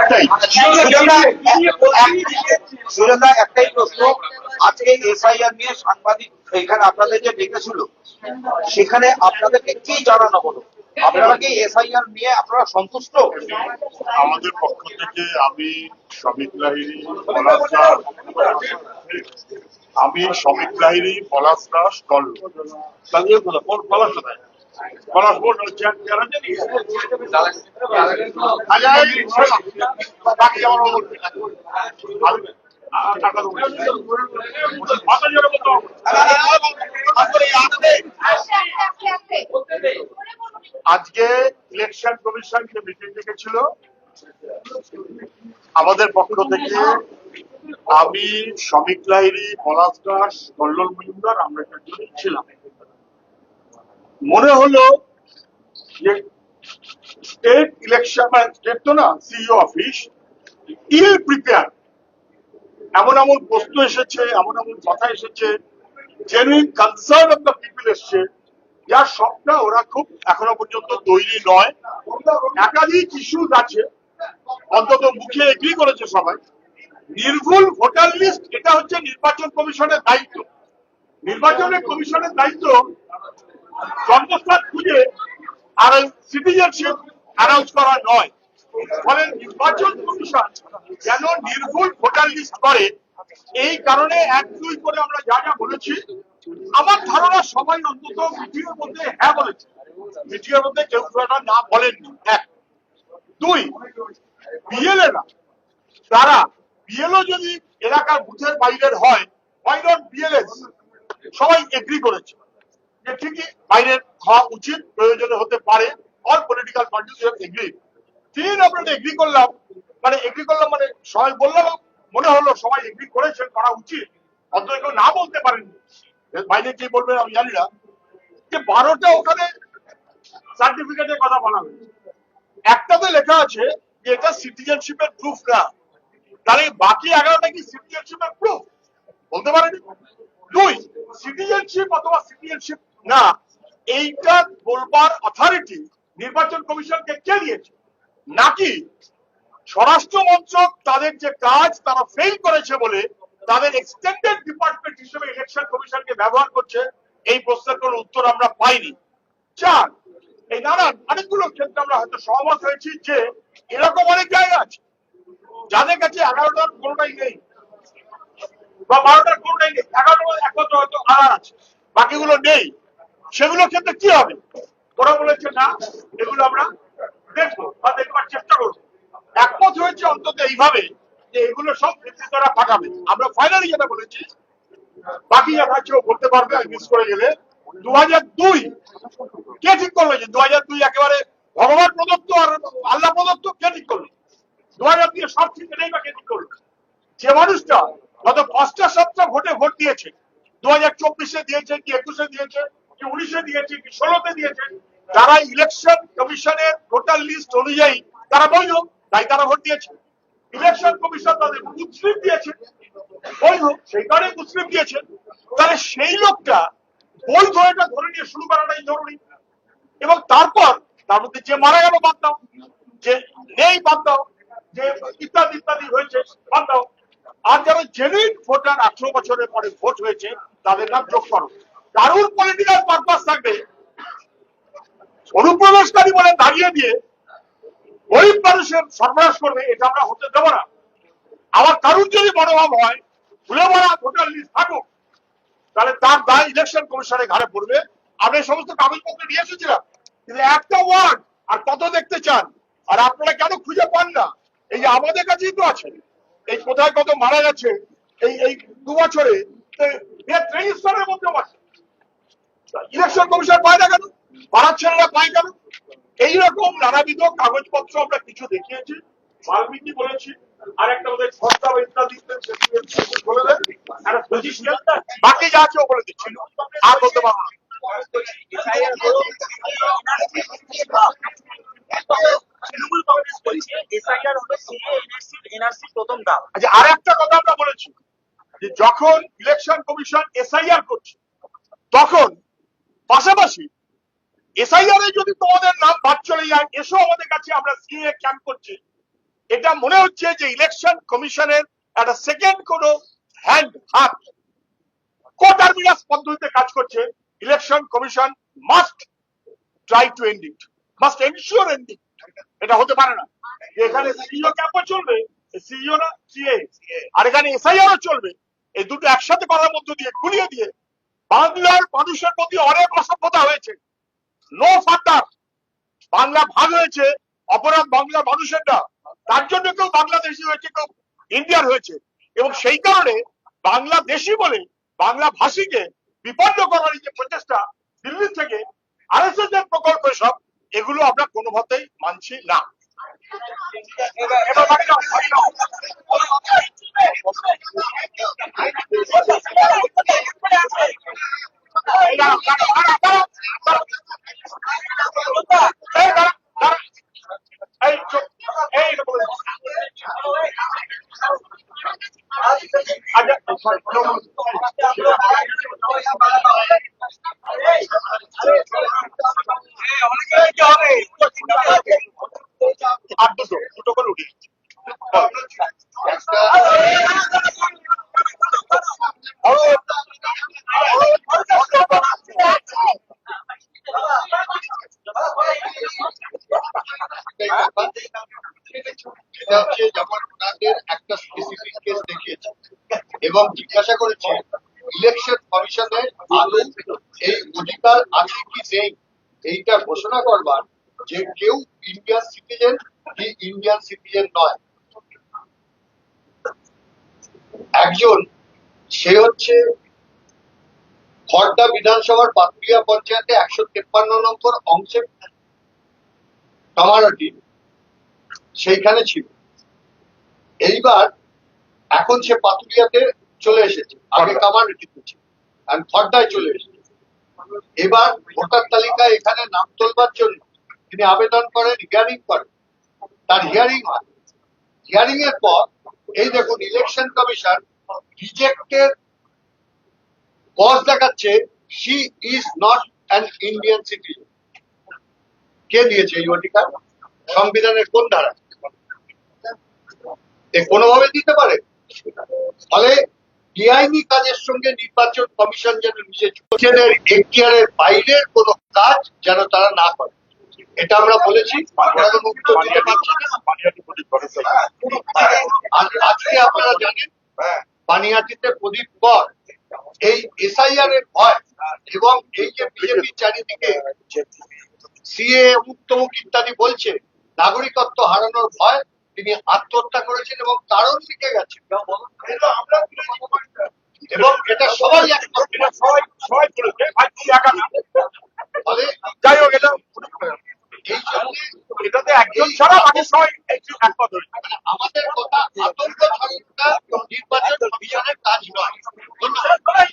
একটাই। সুরেন্দা একটাই প্রশ্ন। আজকে এসআইআর নিয়ে সাংবাদিক এখানে আপনাদের যে ডেকেছিল সেখানে আপনাদেরকে কি জানানো হলো? আপনারা কি এসআইআর নিয়ে আপনারা সন্তুষ্ট? আমাদের পক্ষ থেকে আমি শ্রমিক লাহিরি আমি শ্রমিক লাহিরি পলাশ দাস কল পলাশ কোথায়? আজকে ইলেকশন কমিশন যে মিটিং ডেকেছিল, আমাদের পক্ষ থেকে আমি শ্রমিক লাহিরি পলাশ দাস, কল্লোল মজুমদার, আমরা ছিলাম। মনে হলো যে স্টেট ইলেকশন মানে স্টেট তো না সিইও অফিস ইল প্রিপেয়ার এমন এমন প্রশ্ন এসেছে, এমন এমন কথা এসেছে genuine concern of the people এসছে যার সবটা ওরা খুব এখনও পর্যন্ত তৈরি নয়। একাধিক ইস্যুজ আছে, অন্তত মুখে এগ্রি করেছে সবাই। নির্ভুল ভোটার লিস্ট এটা হচ্ছে নির্বাচন কমিশনের দায়িত্ব। নির্বাচনের কমিশনের দায়িত্ব জন্মস্থান খুঁজে আর সিটিজেনশিপ অ্যানাউন্স করা নয়। ফলে নির্বাচন কমিশন যেন নির্ভুল ভোটার লিস্ট করে, এই কারণে এক দুই করে আমরা যা যা বলেছি, আমার ধারণা সবাই অন্তত মিটিংয়ের মধ্যে হ্যাঁ বলেছে। মিটিংয়ের মধ্যে কেউ না বলেননি। এক। দুই বিএলএরা তারা বিএলও যদি এলাকার বুথের বাইরের হয় নট বিএলএস সবাই এগ্রি করেছে। যে ঠিকই বাইরের হওয়া উচিত, প্রয়োজনে হতে পারে। অল পলিটিক্যাল পার্টিস এগ্রি তিন আমরা এগ্রি করলাম মানে এগ্রি করলাম মানে সবাই বললাম, মনে হলো সবাই এগ্রি করেছেন, করা উচিত। অন্তত কেউ না বলতে পারেননি। এর বাইরে কি বলবেন আমি জানি না। যে বারোটা ওখানে সার্টিফিকেটের কথা বলা হয়েছে। একটাতে লেখা আছে যে এটা সিটিজেনশিপের প্রুফ না। তাহলে বাকি এগারোটা কি সিটিজেনশিপের প্রুফ বলতে পারেনি দুই সিটিজেনশিপ অথবা সিটিজেনশিপ না, এইটা বলবার অথরিটি নির্বাচন কমিশনকে কে দিয়েছে? নাকি স্বরাষ্ট্র মন্ত্রক তাদের যে কাজ তারা ফেল করেছে বলে তাদের এক্সটেন্ডেড ডিপার্টমেন্ট হিসেবে ইলেকশন কমিশনকে ব্যবহার করছে, এই প্রশ্নের কোনো উত্তর আমরা পাইনি। চার, এই নানান অনেকগুলো ক্ষেত্রে আমরা হয়তো সহমত হয়েছি যে এরকম অনেক জায়গা আছে। যাদের কাছে এগারোটার কোনোটাই নেই। বা বারোটার কোনোটাই নেই। এগারোটার একমাত্র হয়তো আধার আছে। বাকিগুলো নেই। সেগুলোর ক্ষেত্রে কি হবে? ওরা বলেছে, না, এগুলো আমরা দেখব বা দেখবার চেষ্টা করব। একমত হয়েছে অন্তত এইভাবে যে এগুলো সব তারা পাঠাবে। আমরা ফাইনালি যেটা বলেছি, বাকি যা থাকছে ও বলতে পারবে মিস করে গেলে। দু হাজার দুই, কে ঠিক করল যে দু হাজার দুই একেবারে ভগবান প্রদত্ত আর আল্লাহ প্রদত্ত কে ঠিক করল? দু হাজার দুই সব ঠিক নেই বা কে ঠিক করল? যে মানুষটা গত পাঁচটা সাতটা ভোটে ভোট দিয়েছে দু হাজার চব্বিশে দিয়েছে দিয়েছে উনিশে দিয়েছে, কি ষোলোতে দিয়েছে, যারা ইলেকশন কমিশনের ভোটার লিস্ট অনুযায়ী তারা বৈধ তাই তারা ভোট দিয়েছে। ইলেকশন কমিশন তাদের মুসলিম দিয়েছে বৈধ সেই কারণে মুসলিম দিয়েছে। তাহলে সেই লোকটা বৈধ এটা ধরে নিয়ে শুরু করাটাই জরুরি। এবং তারপর তার মধ্যে যে মারা গেল বাদ দাও, যে নেই বাদ দাও, যে ইত্যাদি ইত্যাদি হয়েছে, বাদ দাও। আর যারা জেনুইন ভোটার আঠারো বছরের পরে ভোট হয়েছে, তাদের নাম যোগ করো। কারুর পলিটিক্যাল পারপাস থাকবে। অনুপ্রবেশকারী বলে দাঁড়িয়ে দিয়ে গরিব মানুষের সর্বনাশ করবে, এটা আমরা হতে দেবো না। আবার কারুর যদি মনোভাব হয়, ভুলে ভরা ভোটার লিস্ট থাকুক, তাহলে তার দায় ইলেকশন কমিশনের ঘাড়ে পড়বে। আমরা এই সমস্ত কাগজপত্র নিয়ে এসেছিলাম, কিন্তু একটা ওয়ার্ড আর কত দেখতে চান? আর আপনারা কেন খুঁজে পান না? এই যে আমাদের কাছেই তো আছে। এই কোথায় কত মারা গেছে, এই এই দু বছরে রেজিস্টারের মধ্যেও আছে। ইলেকশন কমিশন পায় না কেন? পাড়ার ছেলেরা পায় কেন? এইরকম নানাবিধ কাগজপত্র আমরা কিছু দেখিয়েছি বাল্মীকি বলেছি আর একটা ওদের বাকি যা আছে ও বলে দিচ্ছি। আর বলতে পারব প্রথম আচ্ছা আর একটা কথা আমরা বলেছি, যে যখন ইলেকশন কমিশন এসআইআর করছে, তখন পাশাপাশি এসআইআর যদি তোমাদের নাম বাদ চলে যায়, এসো আমাদের কাছে, আমরা সিএ ক্যাম্প করছি। এটা মনে হচ্ছে যে ইলেকশন কমিশনের একটা সেকেন্ড কোন হ্যান্ড হাত। কোটারমিনাস পদ্ধতিতে কাজ করছে। Election commission must try to end it must ensure end it এটা হতে পারে না। এখানে সিইও ক্যাম্পও চলবে সিইও না সিএ আর এখানে এসআইআরও চলবে। এই দুটো একসাথে করার মধ্য দিয়ে, গুলিয়ে দিয়ে বাংলার মানুষের প্রতি অনেক অসভ্যতা হয়েছে নো ফাটার বাংলা ভাগ হয়েছে অপরাধ বাংলা মানুষের না তার জন্য কেউ বাংলাদেশি হয়েছে কেউ ইন্ডিয়ার হয়েছে এবং সেই কারণে বাংলাদেশি বলে বাংলা ভাষীকে বিপন্ন করার যে প্রচেষ্টা দিল্লি থেকে আরএসএস এর প্রকল্প সব এগুলো আমরা কোনো মতেই মানছি না এবার বাকি দাও, বাকি দাও। এই দাঁড়াও, দাঁড়াও, দাঁড়াও, দাঁড়াও, দাঁড়াও। এই দাঁড়াও, দাঁড়াও। এই চুপ, এই এটা বলে দাও। আচ্ছা, আর দুটো দুটো করে উঠি সেটা হচ্ছে যেমন ওনাদের একটা স্পেসিফিক কেস দেখিয়েছে এবং জিজ্ঞাসা করেছে ইলেকশন কমিশনের আদৌ এই অধিকার আছে কি নেই? এইটা ঘোষণা করবার যে কেউ ইন্ডিয়ান সিটিজেন কি ইন্ডিয়ান সিটিজেন নয়। একজন, সে হচ্ছে খড়দা বিধানসভার পাতুলিয়া পঞ্চায়েতে একশো তেপ্পান্ন নম্বর অংশে কামারহাটি সেইখানে ছিল। এইবার এখন সে পাতুলিয়াতে চলে এসেছে আগে কামারহাটিতে ছিল এখন খড়দায় চলে এসেছে। এবার ভোটার তালিকায় এখানে নাম তোলবার জন্য তিনি আবেদন করেন হিয়ারিং করেন। তার হিয়ারিং হয়। হিয়ারিং এর পর এই দেখুন ইলেকশন কমিশন রিজেক্টের কজ দেখাচ্ছে she is not an Indian citizen কে দিয়েছে এই অধিকার? সংবিধানের কোন ধারা? এ কোনোভাবে দিতে পারে? ফলে বেআইনি কাজের সঙ্গে নির্বাচন কমিশন যেন নিজেদের এখতিয়ারের বাইরের কোনো কাজ যেন তারা না করে। এটা আমরা বলেছি। না। আর আজকে আপনারা জানেন পানিহাটিতে প্রদীপ কর এই এসআইআর এর ভয় এবং এই যে বিজেপি চারিদিকে সিএ মুখ তমুক ইত্যাদি বলছে নাগরিকত্ব হারানোর ভয় তিনি আত্মহত্যা করেছেন এবং কারণ লিখে গেছেন। এবং এটা সবাই সবাই সবাই করেছে একা না। যাই হোক এটা এটাতে একজন ছাড়া বাকি সবাই একমত হয়েছে। আমাদের কথা আতঙ্ক নির্বাচন কমিশনের কাজ নয়। ধন্যবাদ।